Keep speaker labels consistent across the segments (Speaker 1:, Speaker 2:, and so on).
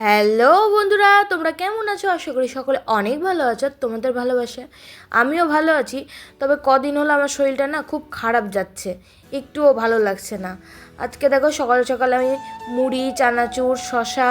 Speaker 1: Hello বন্ধুরা, তোমরা কেমন আছো? আশা করি সকলে অনেক ভালো আছো তোমাদের ভালোবাসা। আমিও ভালো আছি, তবে কদিন হলো আমার শরীরটা না খুব খারাপ যাচ্ছে, একটুও ভালো লাগছে না। আজকে দেখো, সকাল সকাল আমি মুড়ি, চানাচুর শশা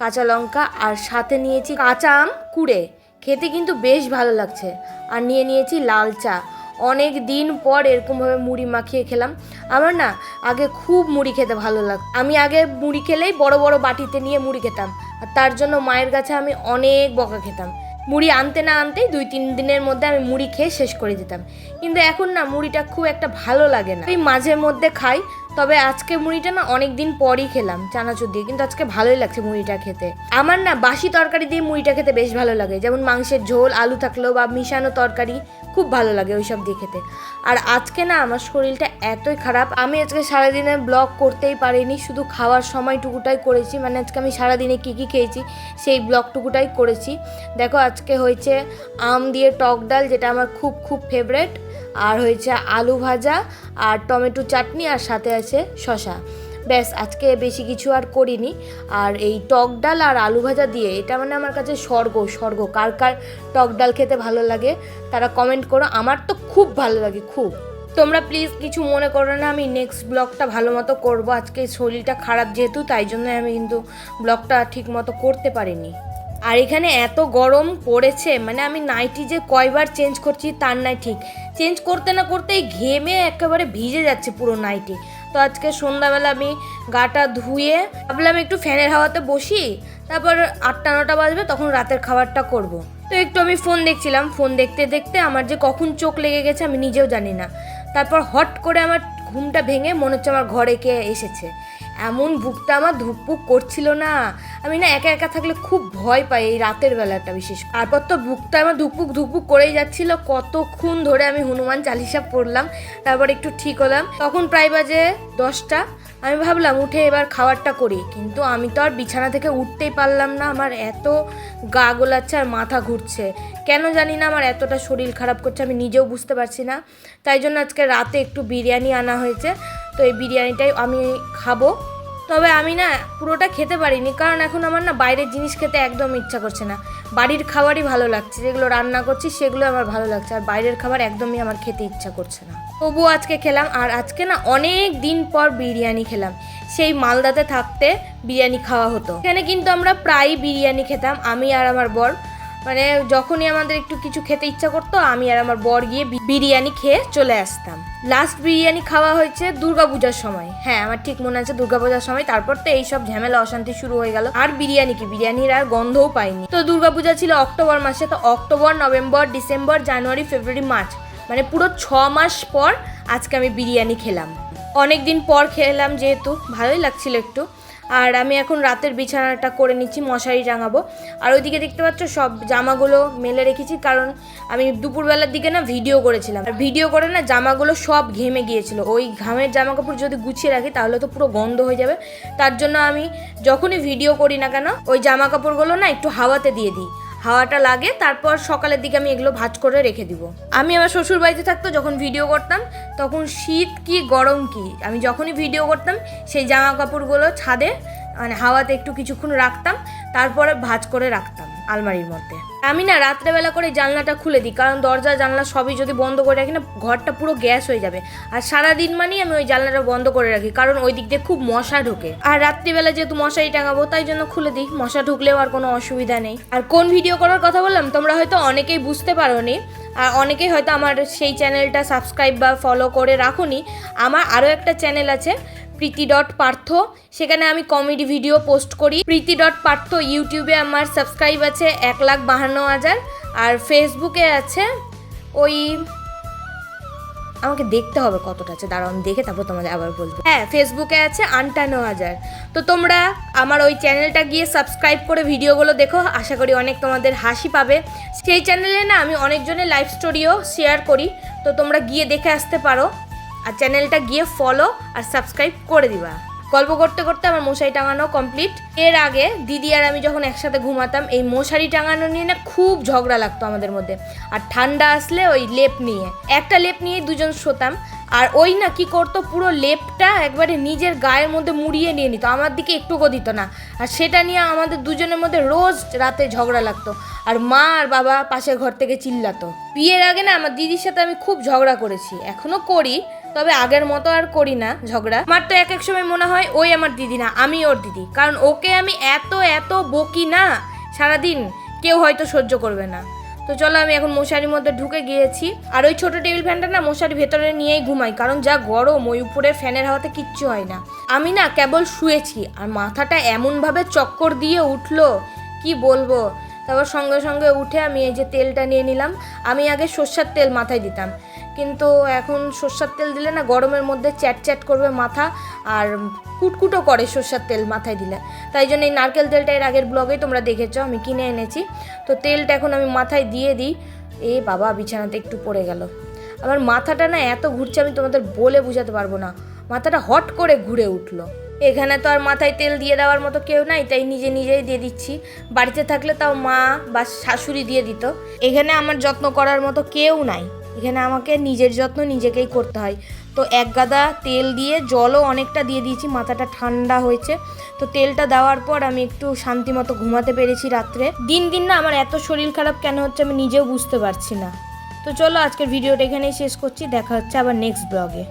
Speaker 1: কাঁচা লঙ্কা, আর সাথে নিয়েছি কাঁচা আম কুড়ে। খেতে কিন্তু বেশ ভালো লাগছে, আর নিয়ে নিয়েছি লাল চা। অনেক দিন পর এরকমভাবে মুড়ি মাখিয়ে খেলাম। আমার না আগে খুব মুড়ি খেতে ভালো লাগতো আমি আগে মুড়ি খেলেই বড় বড় বাটিতে নিয়ে মুড়ি খেতাম। আর তার জন্য মায়ের কাছে আমি অনেক বকা খেতাম। মুড়ি আনতে না আনতেই দুই তিন দিনের মধ্যে আমি মুড়ি খেয়ে শেষ করে দিতাম। কিন্তু এখন না মুড়িটা খুব একটা ভালো লাগে না। এই মাঝে মধ্যে খাই তবে আজকে মুড়িটা না অনেক দিন পরই খেলাম, চানাচুর দিয়ে। কিন্তু আজকে ভালোই লাগছে মুড়িটা খেতে। আমার না বাসি তরকারি দিয়ে মুড়িটা খেতে বেশ ভালো লাগে। যেমন মাংসের ঝোল, আলু থাকলেও বা মিশানো তরকারি খুব ভালো লাগে ওইসব দিয়ে খেতে। আর আজকে না আমার শরীরটা এতই খারাপ, আমি আজকে সারাদিনে ব্লগ করতেই পারিনি, শুধু খাওয়ার সময়টুকুটাই করেছি। মানে আজকে আমি সারাদিনে কী কী খেয়েছি, সেই ব্লগটুকুটাই করেছি। দেখো আজকে হয়েছে আম দিয়ে টক ডাল, যেটা আমার খুব খুব ফেভারেট আর হয়েছে আলু ভাজা আর টমেটো চাটনি আর সাথে আছে শশা ব্যাস, আজকে বেশি কিছু আর করিনি। আর এই টক ডাল আর আলু ভাজা দিয়ে, এটা মানে আমার কাছে স্বর্গ স্বর্গ। কার কার টক ডাল খেতে ভালো লাগে তারা কমেন্ট করো। আমার তো খুব ভালো লাগে, খুব। তোমরা প্লিজ কিছু মনে করো না, আমি নেক্সট ব্লগটা ভালো মতো করব। আজকে শরীরটা খারাপ যেহেতু, তাই জন্য আমি কিন্তু ব্লগটা ঠিক মতো করতে পারিনি। আর এখানে এত গরম পড়েছে মানে আমি নাইটি যে কয়বার চেঞ্জ করছি তার নাই ঠিক। চেঞ্জ করতে না করতেই ঘেমে একেবারে ভিজে যাচ্ছে পুরো নাইটি তো আজকে সন্ধ্যাবেলা আমি গাটা ধুয়ে ভাবলাম একটু ফ্যানের হাওয়াতে বসি, তারপর আটটা নটা বাজবে তখন রাতের খাবারটা করব। তো একটু আমি ফোন দেখছিলাম ফোন দেখতে দেখতে আমার যে কখন চোখ লেগে গেছে আমি নিজেও জানি না। তারপর হট করে আমার ঘুমটা ভেঙে মনে হচ্ছে আমার ঘরে কে এসেছে। এমন বুকটা আমার ধুকপুক করছিল না। আমি না একা একা থাকলে খুব ভয় পাই এই রাতের বেলাটা বিশেষ তারপর তো বুকটা আমার ধুকপুক ধুকপুক করেই যাচ্ছিল। কতক্ষণ ধরে আমি হনুমান চালিসা পড়লাম, তারপর একটু ঠিক হলাম। তখন প্রায় বাজে দশটা। আমি ভাবলাম, উঠে এবার খাবারটা করি। কিন্তু আমি তো আর বিছানা থেকে উঠতেই পারলাম না। আমার এত গা গোলাচ্ছে আর মাথা ঘুরছে। কেন জানি না আমার এতটা শরীর খারাপ করছে, আমি নিজেও বুঝতে পারছি না। তাই জন্য আজকে রাতে একটু বিরিয়ানি আনা হয়েছে। তো এই বিরিয়ানিটাই আমি খাব। তবে আমি না পুরোটা খেতে পারিনি, কারণ এখন আমার না বাইরের জিনিস খেতে একদম ইচ্ছা করছে না। বাড়ির খাবারই ভালো লাগছে, যেগুলো রান্না করছি সেগুলো আমার ভালো লাগছে, আর বাইরের খাবার একদমই আমার খেতে ইচ্ছা করছে না। তবুও আজকে খেলাম, আর আজকে না অনেক দিন পর বিরিয়ানি খেলাম। সেই মালদাতে থাকতে বিরিয়ানি খাওয়া হতো। এখানে কিন্তু আমরা প্রায়ই বিরিয়ানি খেতাম, আমি আর আমার বর। মানে যখনই আমাদের একটু কিছু খেতে ইচ্ছা করতো, আমি আর আমার বর গিয়ে বিরিয়ানি খেয়ে চলে আসতাম। লাস্ট বিরিয়ানি খাওয়া হয়েছে দুর্গাপূজার সময়। হ্যাঁ আমার ঠিক মনে আছে দুর্গাপূজার সময়। তারপর তো এইসব ঝামেলা, অশান্তি শুরু হয়ে গেল। আর বিরিয়ানি কি? বিরিয়ানির আর গন্ধও পাইনি। তো দুর্গাপূজা ছিল অক্টোবর মাসে। তো October, November, December, January, February, March. মানে পুরো ছ মাস পর আজকে আমি বিরিয়ানি খেলাম। অনেক দিন পর খেলাম যেহেতু। ভালোই লাগছিল একটু। আর আমি এখন রাতের বিছানাটা করে নিচ্ছি, মশারি টাঙাবো। আর ওইদিকে দেখতে পাচ্ছ সব জামাগুলো মেলে রেখেছি, কারণ আমি দুপুরবেলার দিকে না ভিডিও করেছিলাম। আর ভিডিও করে না জামাগুলো সব ঘেমে গিয়েছিল। ওই ঘামের জামা কাপড় যদি গুছিয়ে রাখি, তাহলে তো পুরো গন্ধ হয়ে যাবে। তার জন্য আমি যখনই ভিডিও করি না কেন, ওই জামা কাপড়গুলো না একটু হাওয়াতে দিয়ে দিই। হাওয়াটা লাগে, তারপর সকালের দিকে আমি এগুলো ভাজ করে রেখে দিব। আমি আমার শ্বশুর বাড়িতে থাকতো, যখন ভিডিও করতাম, তখন শীত কি, গরম কি, আমি যখনই ভিডিও করতাম, সেই জামা কাপড়গুলো ছাদে মানে হাওয়াতে একটু কিছুক্ষণ রাখতাম, তারপরে ভাজ করে রাখতাম আলমারির মধ্যে। আমি না রাত্রেবেলা করে জানলাটা খুলে দিই, কারণ দরজা, জানলা সবই যদি বন্ধ করে রাখি না, ঘরটা পুরো গ্যাস হয়ে যাবে। আর সারা দিন মানেই আমি ওই জানলাটা বন্ধ করে রাখি, কারণ ওই দিক দিয়ে খুব মশা ঢোকে। আর রাত্রিবেলা যেহেতু মশারি টাঙাবো, তাই জন্য খুলে দিই, মশা ঢুকলেও আর কোনো অসুবিধা নেই। আর কোন ভিডিও করার কথা বললাম, তোমরা হয়তো অনেকেই বুঝতে পারোনি, আর অনেকেই হয়তো আমার সেই চ্যানেলটা সাবস্ক্রাইব বা ফলো করে রাখুনি। আমার আরও একটা চ্যানেল আছে প্রীতি ডট পার্থ। সেখানে আমি কমেডি ভিডিও পোস্ট করি। প্রীতি ডট পার্থ ইউটিউবে আমার সাবস্ক্রাইব আছে এক লাখ বাহান্ন হাজার। আর ফেসবুকে আছে ওই আমাকে দেখতে হবে কতটা আছে। দাঁড়াও, আমি দেখে তারপর তোমাদের আবার বলব। হ্যাঁ ফেসবুকে আছে আটান্ন হাজার। তো তোমরা আমার ওই চ্যানেলটা গিয়ে সাবস্ক্রাইব করে ভিডিওগুলো দেখো। আশা করি অনেক তোমাদের হাসি পাবে। সেই চ্যানেলে না আমি অনেকজনের লাইফ স্টোরিও শেয়ার করি। তো তোমরা গিয়ে দেখে আসতে পারো। আর চ্যানেলটা গিয়ে ফলো আর সাবস্ক্রাইব করে দিবা। গল্প করতে করতে আমার মশারি টাঙানো কমপ্লিট এর আগে দিদি আর আমি যখন একসাথে ঘুমাতাম, এই মশারি টাঙানো নিয়ে না খুব ঝগড়া লাগতো আমাদের মধ্যে। আর ঠান্ডা আসলে ওই লেপ নিয়ে। একটা লেপ নিয়ে দুজন শোতাম। আর ওই না কি করতো, পুরো লেপটা একবারে নিজের গায়ের মধ্যে মুড়িয়ে নিয়ে নিত। আমার দিকে একটুকু দিত না। আর সেটা নিয়ে আমাদের দুজনের মধ্যে রোজ রাতে ঝগড়া লাগতো। আর মা আর বাবা পাশের ঘর থেকে চিল্লাতো। বিয়ের আগে না আমার দিদির সাথে আমি খুব ঝগড়া করেছি। এখনও করি। তবে আগের মতো আর করি না ঝগড়া। আমার তো এক এক সময় মনে হয় ওই আমার দিদি না, আমি ওর দিদি। কারণ ওকে আমি এত এত বকি না সারাদিন, কেউ হয়তো সহ্য করবে না। তো চলো আমি এখন মশারির মধ্যে ঢুকে গিয়েছি। আর ওই ছোট টেবিল ফ্যানটা না মশারি ভেতরে নিয়েই ঘুমাই, কারণ যা গরম, ওই উপরে ফ্যানের হাওয়াতে কিচ্ছু হয় না। আমি না কেবল শুয়েছি, আর মাথাটা এমনভাবে চক্কর দিয়ে উঠল, কি বলব? তারপর সঙ্গে সঙ্গে উঠে আমি এই যে তেলটা নিয়ে নিলাম। আমি আগে সর্ষার তেল মাথায় দিতাম। কিন্তু এখন সর্ষার তেল দিলে না গরমের মধ্যে চ্যাট চ্যাট করবে মাথা আর কুটকুটো করে সর্ষার তেল মাথায় দিলে। তাই জন্য এই নারকেল তেলটা এর আগের ব্লগেই তোমরা দেখেছ, আমি কিনে এনেছি। তো তেলটা এখন আমি মাথায় দিয়ে দিই। এ বাবা, বিছানাতে একটু পড়ে গেল। আমার মাথাটা না এত ঘুরছে আমি তোমাদের বলে বোঝাতে পারব না। মাথাটা হট করে ঘুরে উঠল। এখানে তো আর মাথায় তেল দিয়ে দেওয়ার মতো কেউ নাই, তাই নিজে নিজেই দিয়ে দিচ্ছি। বাড়িতে থাকলে তাও মা বা শাশুড়ি দিয়ে দিত। এখানে আমার যত্ন করার মতো কেউ নাই। এখানে আমাকে নিজের যত্ন নিজেকেই করতে হয়। তো এক গাদা তেল দিয়ে জলও অনেকটা দিয়ে দিয়েছি, মাথাটা ঠান্ডা হয়েছে। তো তেলটা দেওয়ার পর আমি একটু শান্তি মতো ঘুমাতে পেরেছি রাত্রে। দিন দিন না আমার এত শরীর খারাপ কেন হচ্ছে আমি নিজেও বুঝতে পারছি না। তো চলো আজকের ভিডিওটা এখানেই শেষ করছি, দেখা হচ্ছে আবার নেক্সট ব্লগে